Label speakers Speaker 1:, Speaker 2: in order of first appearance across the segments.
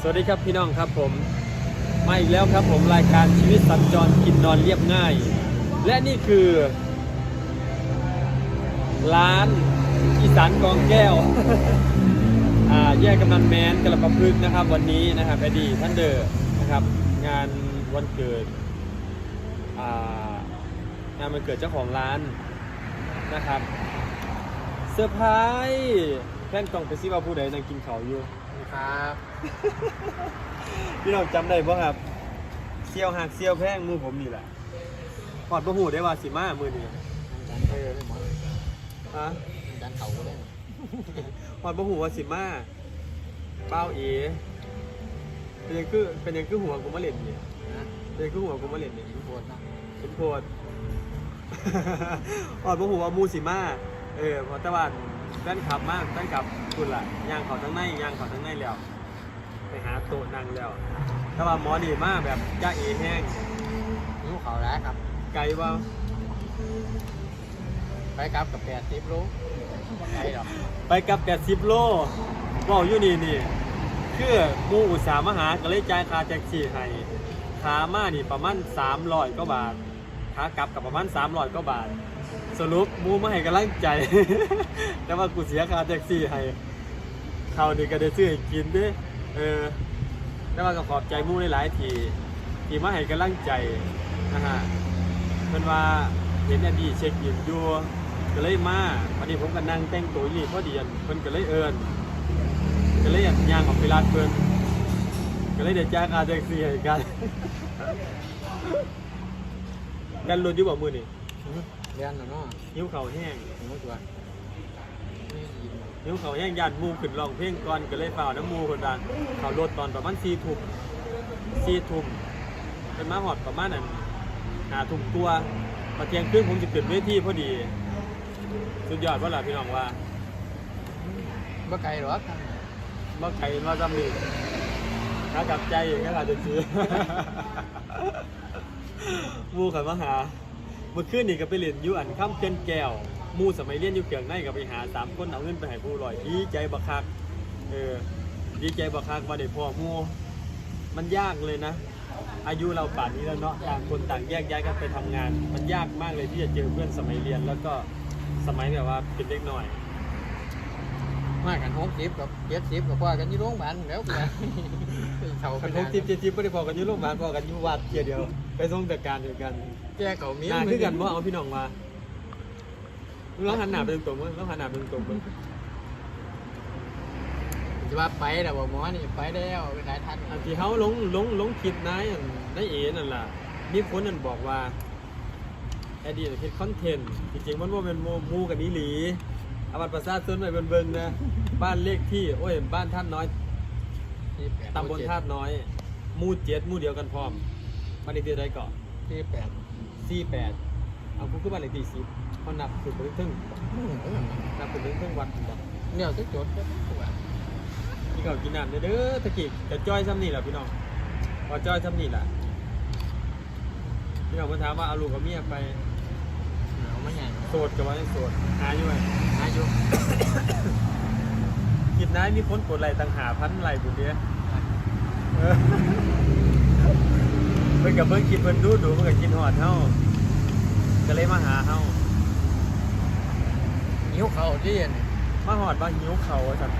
Speaker 1: สวัสดีครับพี่น้องครับผมมาอีกแล้วครับผมรายการชีวิตสัญจรกินนอนเรียบง่าย และนี่คือ ร้านอีสานกองแก้ว อ่าแยกกำนันแมนกระประพฤกษ์นะครับ วันนี้นะครับแอดีท่านเดอร์นะครับ งานวันเกิดอ่างานวันเกิดเจ้าของร้านนะครับเซอร์ไพรส์แค่นกล่องไปซิว่าผู้ใดนั่งกินเขาอยู่
Speaker 2: ครับ
Speaker 1: พี่น้องจำได้ป่ะครับเซียวหักเซียวแพงมือผมนี่แหละพอดประหูได้ว่าสิมามือนี้
Speaker 2: เออหมอ
Speaker 1: ฮะ
Speaker 2: ดันเขาก็ได้
Speaker 1: พอดประหูว่าสิมาเป้าเอเป็นยังคือเป็นยังคือหัวกูมาเล่นเนี่ย
Speaker 2: นะ
Speaker 1: เป็นยังคือหัวกูมาเล่นเนี่ย
Speaker 2: ยิงปวดนะ
Speaker 1: เป็นโพดพอดประหูว่ามูสิมา เออเพอตะวัน แฟนขับมากแฟนขับคุณล่ะย่างเขาทั้งในย่างเขาทั้งในแล้ว ไปหาโต๊ะนั่งแล้วแต่ว่าหมอนี่มาแบบจ้าเอแห้ง
Speaker 2: ยิงเขาแล้วครับ
Speaker 1: ไกลว่า
Speaker 2: ไปกลับกับแปดสิบรู้ไกลหรอก
Speaker 1: ไปกับ80โลบอกอยู่นี่นี่คือหมูอุตสาหมาหาก็เลยจ่ายค่าแท็กซี่ให้ขามานี่ประมาณ300กว่าบาทขากลับกับประมาณ300กว่าบาท สรุปมูมาให้กำลังใจ แต่ว่ากูเสียค่าแท็กซี่ให้เขาวนี่ก็ได้ซื้อให้กินเด้เออแต่ว่าก็ขอบใจมูหลายๆทีที่มาให้กำลังใจนะฮะเพิ่นว่าเห็นอดีเช็คอินอยู่ก็เลยมาวันนี้ผมก็นั่งแต่งตัวอยู่นี่พอดีอันเพิ่นก็เลยเอิ้นก็เลยอันย่างออกไปร้านเพิ่นก็เลยได้จ่ายค่าแท็กซี่ให้กันกันรถอยู่บ่มือนี่
Speaker 2: เรียนแล้วเนาะ
Speaker 1: หิวข้าวแห้ง
Speaker 2: ยิงตัวนี่ยิง
Speaker 1: หิวข้าวแห้งญาติหมู่ขึ้นร้องเพลงก่อนก็เลยฝ่าวน้ำหมู่เพิ่นว่าเขารถตอนประมาณ4ทุ่ม4ทุ่มเป็นมาฮอดประมาณนั้น5ทุ่มตัวมาเที่ยงครึ่งผมจะขึ้นเวทีพอดี สุดยอดว่าล่ะพี่น้องว่า
Speaker 2: บ่ไกลหรอก
Speaker 1: บ่ไกลมาซ้ำนี่ขากลับใจก็อาจจะซื้อหมู่ขันมาหา เมื่อคืนนี่ก็ไปเรียนอยู่อันค่ำเกินแก้วหมู่สมัยเรียนอยู่เกียงในก็ไปหาสามคนเอาเงินไปให้ผู้ลอยดีใจบักคักเออดีใจบักคักมาได้พ่อหมู่มันยากเลยนะ อายุเราป่านนี้แล้วเนาะต่างคนต่างแยกย้ายกันไปทำงาน มันยากมากเลยที่จะเจอเพื่อนสมัยเรียนแล้วก็สมัยแบบว่าเป็นเด็กหน่อย
Speaker 2: มากันหกสิบกับเจ็ดสิบกับพ่อกันที่โรงพยาบาลแล้วเพื่อนเขา
Speaker 1: คั
Speaker 2: เป็นน
Speaker 1: พกทิปเจ็ดทิปไม่ได้พอกันอยู่โรงพยาบาลพอกันอยู่วัดเทียเดียว ไปส่งแต่การเดียวกัน
Speaker 2: แกเขามี
Speaker 1: หน้าคือกันว่าเอาพี่น้องมาเราหันหน้าไปตรงๆมั้งเราหันหน้าไปตรงๆมั้ง
Speaker 2: จะว่าไปแต่ว่าหมอนี่ไปแล้วไปไหนทัน
Speaker 1: อันที่เขาลงลงลงคลิปนายอันนายเอนั่นล่ะมีคนนั่นบอกว่าแอดดี้น่ะคิดคอนเทนต์จริงๆมันว่าเป็นโมมูกันนี้หลีเอาบัตรประชาชนไปเบิ่งๆนะบ้านเลขที่โอ้ยบ้านท่านน้อย
Speaker 2: ที่แปด
Speaker 1: ตำบลธาตุน้อยหมู่เจ็ดหมู่เดียวกันพร้อม บ้านเลขที่ใดเกาะ
Speaker 2: ที่แปด
Speaker 1: สี่แปดเอากูคือบ้านเลขที่สิบเขานับคือไปถึง
Speaker 2: อืมเออ
Speaker 1: นับไปถึงถึงวัดบอก
Speaker 2: เนี่ยจะจดก็ตัว
Speaker 1: พี่เขาวกินน้ำเด้อเด้อตะกี้จะจ้อยซ้ำนี่แหละพี่น้องพอจ้อยซ้ำนี่แหละพี่น้องมาถามว่าเอาลูกกับเมียไป
Speaker 2: เอามาใหญ่
Speaker 1: โสดกับว่ายังโสดหาอยู่ไหม
Speaker 2: อายุ
Speaker 1: กินน้ำมีคนกดไหลค์ต่างหาพันไหลบุญเดีย เออเพิ่นกับเพิ่งกินเพิ่นดูดูเพิ่นกับกินหอดเฮาก็เลยมาหาเฮา
Speaker 2: นิ้วเขาที่นี่
Speaker 1: มาหอดมาหิวเขาว่าซั่น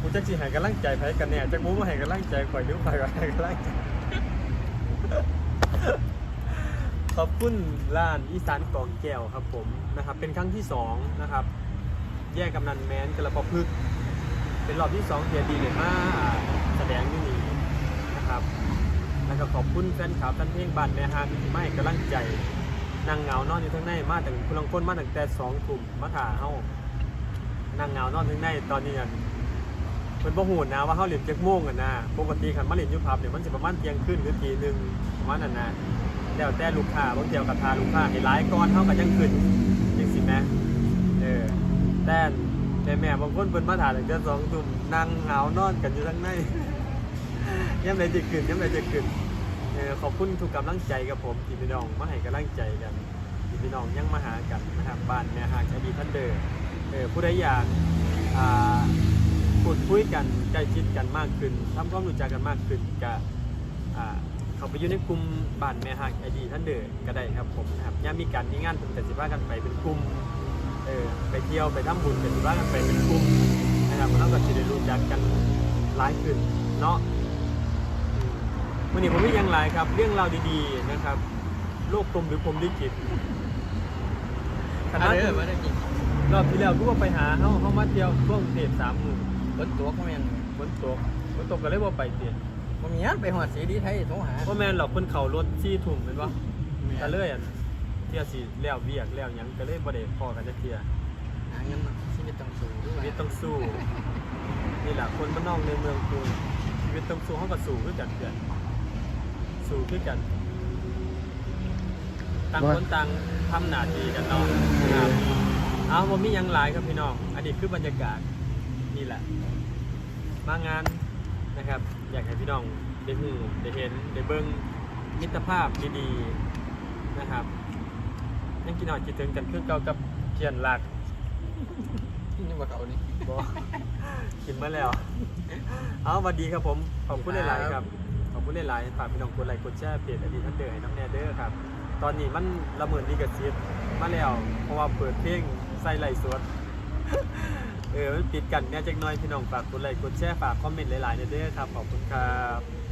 Speaker 1: กูจักสิให้กำลังใจไผกันแน่จักบ่มาให้กำลังใจข่อยนิ้วข่อยว่าให้กำลังใจขอบคุณร้านอีสานกองแก้วครับผมนะครับ เป็นครั้งที่สองนะครับ แยกกำนันแมนกระปะพึกษ์เป็นรอบที่สองเทียดีเลยมาแสดงที่นี่นะครับ แล้วก็ขอบคุณแฟนคลับท่านเพลงบ้านแม่ฮานที่ไม่กำลังใจนั่งเงานอนอยู่ทั้งในมาแต่พลังคนมาตั้งแต่สองกลุ่มมาถ่าเฮานั่งเงานอนทั้งในตอนนี้อันเพิ่นบ่ฮู้นะว่าเฮาเล่นจักโมงกันนะปกติคันมาเล่นยู่ผับเนี่ยมันสิประมาณเที่ยงคืนหรือตีหนึ่งประมาณนั้นนะแล้วแต่ลูกค้าบางเที่ยวกับทาลูกค้าให้หลายก่อนเฮาก็ยังขึ้นจังซี่แหมเออแต่แต่แม่บางคนเพิ่นมาถ่าตั้งแต่สองทุ่มนั่งเงานอนกันอยู่ทั้งใน ยามใดจะขึ้นยามใดจะขึ้นเออขอบคุณทุกกำลังใจกับผมที่พี่น้องมาให้กำลังใจกันที่พี่น้องยังมาหากันนะครับบ้านแม่หางใจดีท่านเดอเออผู้ใดอยากอ่าพูดคุยกันใกล้ชิดกันมากขึ้นทำความรู้จักกันมากขึ้นก็อ่าเขาไปอยู่ในกลุ่มบ้านแม่ฮักไอดีท่านเด้อก็ได้ครับผมนะครับย่ามีการมีงานผมแต่สิว่ากันไปเป็นกลุ่มเออไปเที่ยวไปทำบุญกันสิว่ากันไปเป็นกลุ่มนะครับแล้วก็จะได้รู้จักกันหลายขึ้นเนาะ วันนี้ผมมีอย่างไรครับ เรื่องราวดีๆนะครับ โลกกลมหรือผมลิขิตข
Speaker 2: อั
Speaker 1: นาด
Speaker 2: นเด้อมาได้กิน
Speaker 1: รอบที่แล้วกูว่าไปหาเขาเขามาเที่ยวช่วงเทศสามหมื่น
Speaker 2: บนตัวก็แม่น
Speaker 1: ฝนตกฝนตกก็เลยว่าไปเตียน
Speaker 2: บ่มีหยังไปหอดสีดีไทยโทรหา
Speaker 1: เพราะแม่นหรอกคนเขารถซี่ถุ่มเป็นวะก็เลยอะเที่ยวสิแล้วเวียกแล้วหยังก็เลยบ่ได้พอกันจะเที่ย
Speaker 2: หาเงินมาชีวิตต้องสู้ด้ว
Speaker 1: ชี
Speaker 2: ย
Speaker 1: วิตต้องสู้นี่แหละคนบ้านนอกในเมืองกรุงชีวิตต้องสู้เขาก็สู้คือกันเพื่อน สู้คือกันต่างคนต่างทำหน้าที่กันเนาะครับเอาผมมีหยังหลายครับพี่น้องอันนี้คือบรรยากาศนี่แหละ มางานนะครับ อยากให้พี่น้องได้หูได้เห็นได้เบิ้งมิตรภาพดีๆนะครับยังกินหอดคิดถึงกันคือเก่ากับเพียนหลัก
Speaker 2: นี่ว่าเขานี่
Speaker 1: บอกินมาแล้ว เอาสวัสดีครับผม ขอบคุณหลายๆครับขอบ คุณหลายๆฝากพี่น้องกดไลค์กดแชร์เพจอดีตท่านเดอร์ให้น้ำแน่เด้อครับ ตอนนี้มันละเมิดดีกับซีดมาแล้ว เพราะว่าเปิดเพลงใส่ไหลสวดเออมันปิดกันเนี่ยจักหน้อยพี่น้องฝากกดไลค์กดแชร์ฝากคอมเมนต์หลายๆเด้อครับขอบคุณครับ